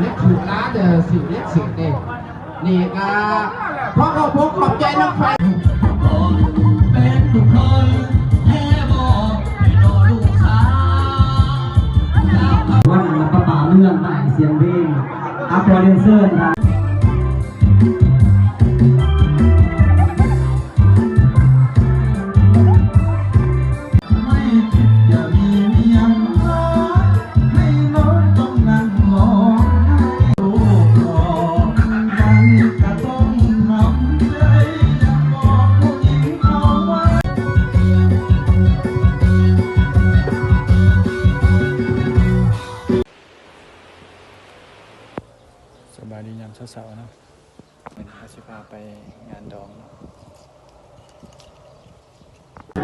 เล็กถูกล้านเดอสิเล็กสิเดนี่ก็เพราะเขาพกขอบใจน้ำไฟเป็นนแกนนั้ปาเรื่องใหม่เสียงเพลงอัพโปรเดนเซอร์นะ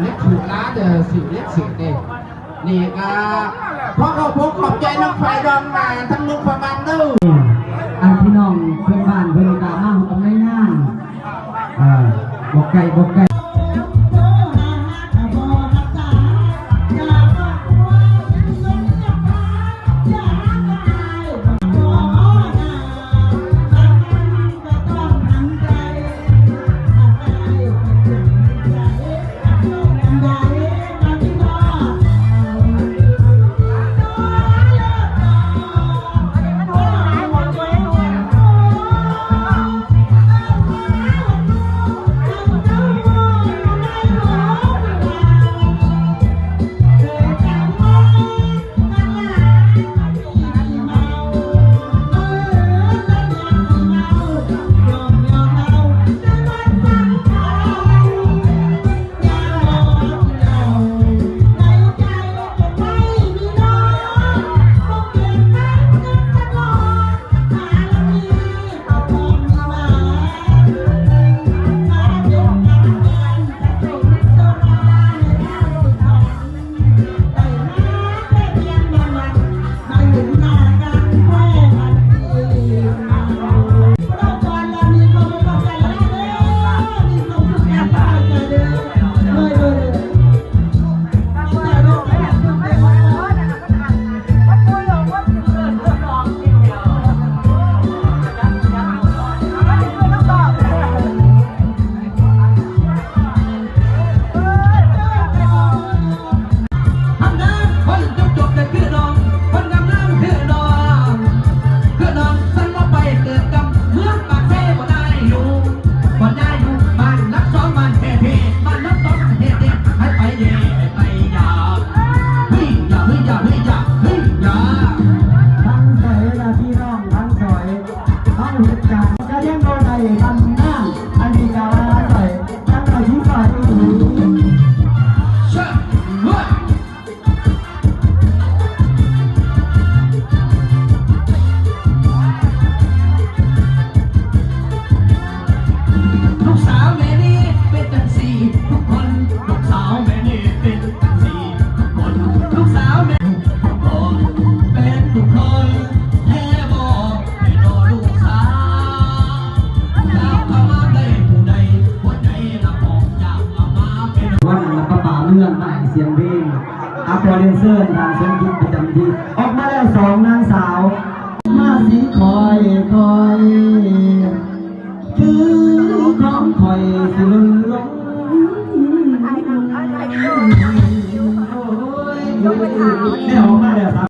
นึกถูล้าเด้อสิเล็กสิเดงนี่ก็พ่เขาพกขอบใจน้องไฟดองมาทั้งลูกประมาณนู้อันพี่น้องเพื่อนบ้านเพื่อนกาห้างกับนายหน้าอ่าบอกไก่บอกไก่ 好，你好，慢点，啥？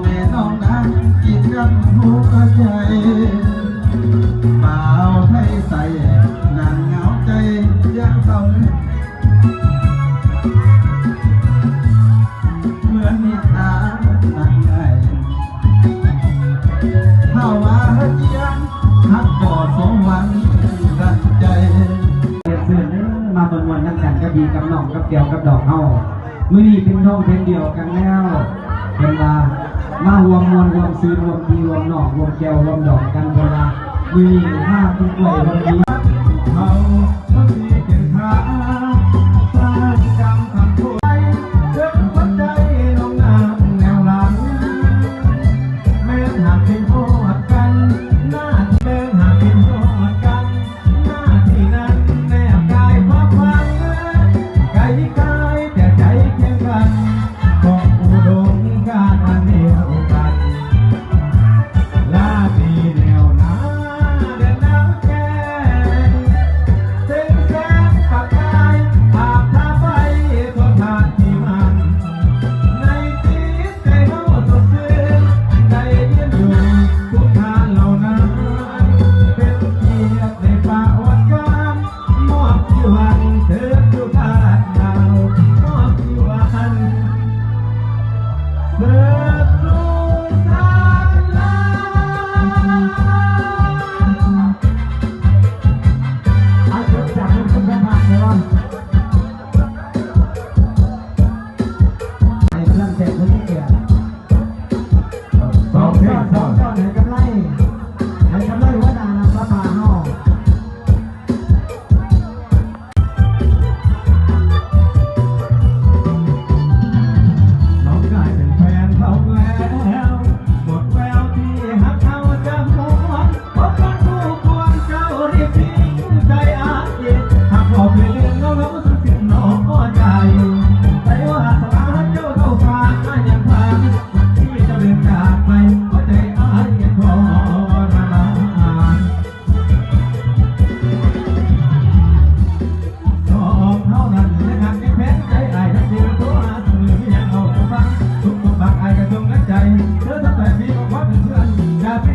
แม่น้องนางกินกับหูกระใจเปล่าให้ใส่นั่งเหงาใจยังเศร้าเมื่อนนิทานนางไงเข้ามาเจียงพักบ่อสองวันรักใจเก็บเสื้อเนื้อมาบนวันนักแข่งกระบีกับน้องกับเกลียวกับดอกเฮามื่อนี้เป็นท้องเพ็นเดียวกันแล้ว เป็นว่ามาหวมมวลหวมซื้อหวมดีหวมนอกหวมแก้วหวมดอกกันเวลามีห้าคุณกวยวันนี้เขาเขาดีเก่งา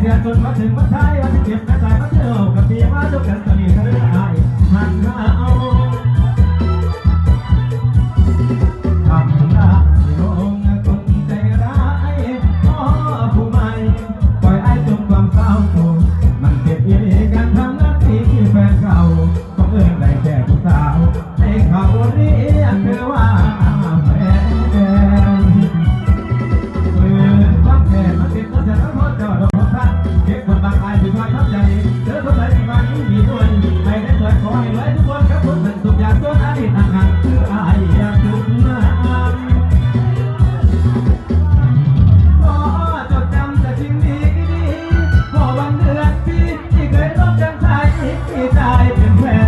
เดียนจนมาถึงวันไทยวันที่เจ็บม่ใจมาเที่ยวกับพี่มาจบกันตอนนี้ sometimes it, it, I've been well.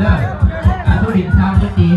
เด้อการทุดินชาวพื้นดี